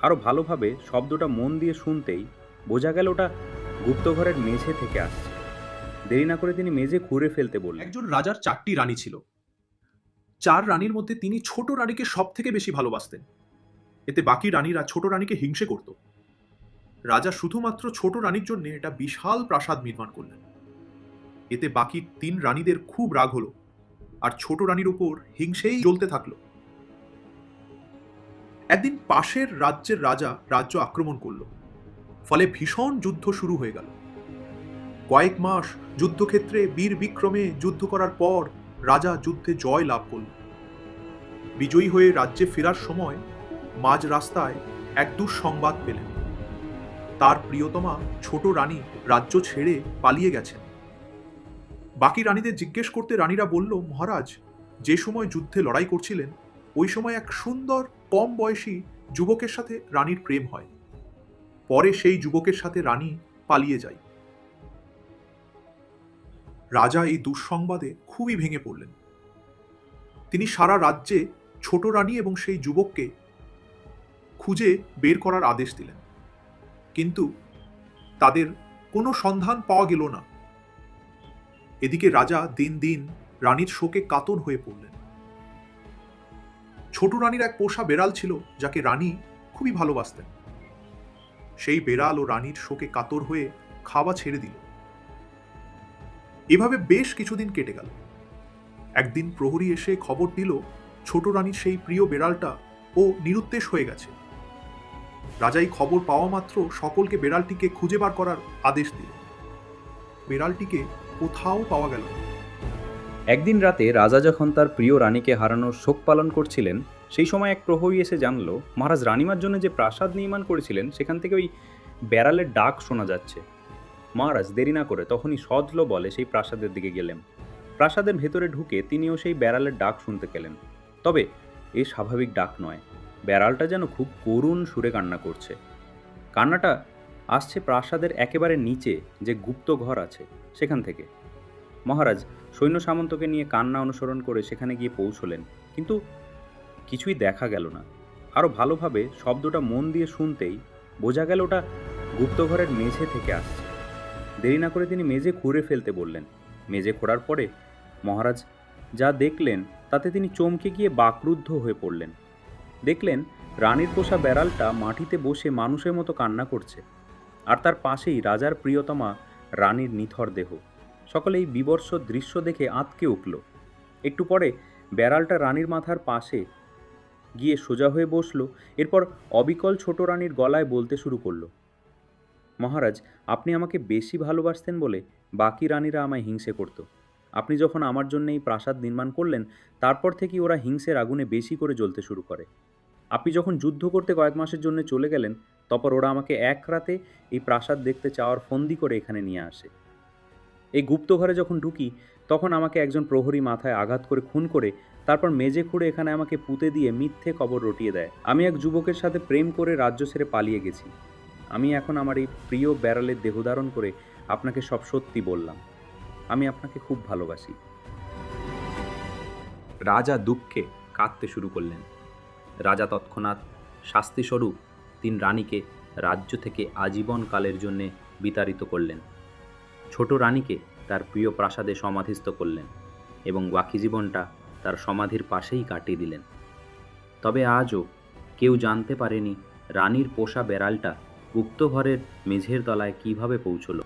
আরও ভালোভাবে শব্দটা মন দিয়ে শুনতেই বোঝা গেল ওটা গুপ্তঘরের মেঝে থেকে আসছে। দেরি না করে তিনি মেঝে খুঁড়ে ফেলতে বললেন, একজন রাজার চারটি রানী ছিল। চার রানীর মধ্যে তিনি ছোট রানীকে সব থেকে বেশি ভালোবাসতেন। এতে বাকি রানীরা ছোট রানীকে হিংসে করত। রাজা শুধুমাত্র ছোট রানীর জন্য এটা বিশাল প্রাসাদ নির্মাণ করলেন। এতে বাকি তিন রানীদের খুব রাগ হলো আর ছোট রানীর উপর হিংসেই জ্বলতে থাকল। একদিন পাশের রাজ্যের রাজা রাজ্য আক্রমণ করল। ফলে ভীষণ যুদ্ধ শুরু হয়ে গেল। কয়েক মাস যুদ্ধক্ষেত্রে বীর বিক্রমে যুদ্ধ করার পর রাজা যুদ্ধে জয় লাভ করল বিজয়ী হয়ে রাজ্যে ফেরার সময় মাঝ রাস্তায় এক দুঃসংবাদ পেলেন। তার প্রিয়তমা ছোট রানী রাজ্য ছেড়ে পালিয়ে গেছেন। বাকি রানীদের জিজ্ঞেস করতে রানীরা বলল, মহারাজ, যে সময় যুদ্ধে লড়াই করছিলেন, ওই সময় এক সুন্দর কম বয়সী যুবকের সাথে রানীর প্রেম হয়। পরে সেই যুবকের সাথে রানী পালিয়ে যায়। রাজা এই দুঃসংবাদে খুবই ভেঙে পড়লেন। তিনি সারা রাজ্যে ছোট রানী এবং সেই যুবককে খুঁজে বের করার আদেশ দিলেন। কিন্তু তাদের কোনো সন্ধান পাওয়া গেল না। এদিকে রাজা দিন দিন রানীর শোকে কাতর হয়ে পড়লেন। ছোট রানীর এক পোষা বেড়াল ছিল যাকে রানী খুবই ভালোবাসতেন। সেই বেড়াল ও রানীর শোকে কাতর হয়ে খাওয়া ছেড়ে দিল। এভাবে বেশ কিছুদিন কেটে গেল। একদিন প্রহরী এসে খবর দিল, ছোট রানীর সেই প্রিয় বেড়ালটা ও নিরুদ্দেশ হয়ে গেছে। রাজা এই খবর পাওয়া মাত্র সকলকে বেড়ালটিকে খুঁজে বার করার আদেশ দিল। বেড়ালটিকে কোথাও পাওয়া গেল না। একদিন রাতে রাজা যখন তার প্রিয় রানীকে হারানোর শোক পালন করছিলেন, সেই সময় এক প্রহরী এসে জানল, মহারাজ, রানীমার জন্য যে প্রাসাদ নির্মাণ করেছিলেন, সেখান থেকে ওই বেড়ালের ডাক শোনা যাচ্ছে। মহারাজ, দেরি না করে তখনই সদল বলে সেই প্রাসাদের দিকে গেলেন। প্রাসাদের ভেতরে ঢুকে তিনিও সেই বেড়ালের ডাক শুনতে গেলেন। তবে এ স্বাভাবিক ডাক নয়, বেড়ালটা যেন খুব করুণ সুরে কান্না করছে। কান্নাটা আসছে প্রাসাদের একেবারে নিচে যে গুপ্ত ঘর আছে, সেখান থেকে। মহারাজ, সৈন্য সামন্তকে নিয়ে কান্না অনুসরণ করে সেখানে গিয়ে পৌঁছলেন। কিন্তু কিছুই দেখা গেল না। আরও ভালোভাবে শব্দটা মন দিয়ে শুনতেই বোঝা গেল ওটা গুপ্তঘরের মেঝে থেকে আসছে। দেরি না করে তিনি মেঝে খুঁড়ে ফেলতে বললেন। মেঝে খোঁড়ার পরে মহারাজ যা দেখলেন তাতে তিনি চমকে গিয়ে বাকরুদ্ধ হয়ে পড়লেন। দেখলেন রানীর পোষা বেড়ালটা মাটিতে বসে মানুষের মতো কান্না করছে। আর তার পাশেই রাজার প্রিয়তমা রানীর নিথর দেহ। সকলে এই বিবর্ষ দৃশ্য দেখে আঁতকে উঠল। একটু পরে বেড়ালটা রানীর মাথার পাশে গিয়ে সোজা হয়ে বসল, এরপর অবিকল ছোট রানীর গলায় বলতে শুরু করল, মহারাজ, আপনি আমাকে বেশি ভালোবাসতেন বলে বাকি রানীরা আমায় হিংসে করত। আপনি যখন আমার জন্য এই প্রাসাদ নির্মাণ করলেন, তারপর থেকেই ওরা হিংসের আগুনে বেশি করে জ্বলতে শুরু করে। আপনি যখন যুদ্ধ করতে কয়েক মাসের জন্য চলে গেলেন তারপর ওরা আমাকে এক রাতে এই প্রাসাদ দেখতে চাওয়ার ফন্দি করে এখানে নিয়ে আসে। এই গুপ্ত ঘরে যখন ঢুকি, তখন আমাকে একজন প্রহরী মাথায় আঘাত করে খুন করে, তারপর মেজে খুঁড়ে এখানে আমাকে পুঁতে দিয়ে মিথ্যে কবর রটিয়ে দেয়। আমি এক যুবকের সাথে প্রেম করে রাজ্য ছেড়ে পালিয়ে গেছি। আমি এখন আমার এই প্রিয় ব্যারালের দেহধারণ করে আপনাকে সব সত্যি বললাম। আমি আপনাকে খুব ভালোবাসি। রাজা দুঃখে কাঁদতে শুরু করলেন। রাজা তৎক্ষণাৎ শাস্তিস্বরূপ তিন রানীকে রাজ্য থেকে আজীবন কালের জন্যে বিতাড়িত করলেন। ছোট রানীকে তার প্রিয় প্রাসাদে সমাধিস্থ করলেন এবং বাকি জীবনটা তার সমাধির পাশেই কাটিয়ে দিলেন। তবে আজও কেউ জানতে পারেনি রানীর পোষা বেড়ালটা গুপ্তঘরের মেঝের তলায় কীভাবে পৌঁছলো।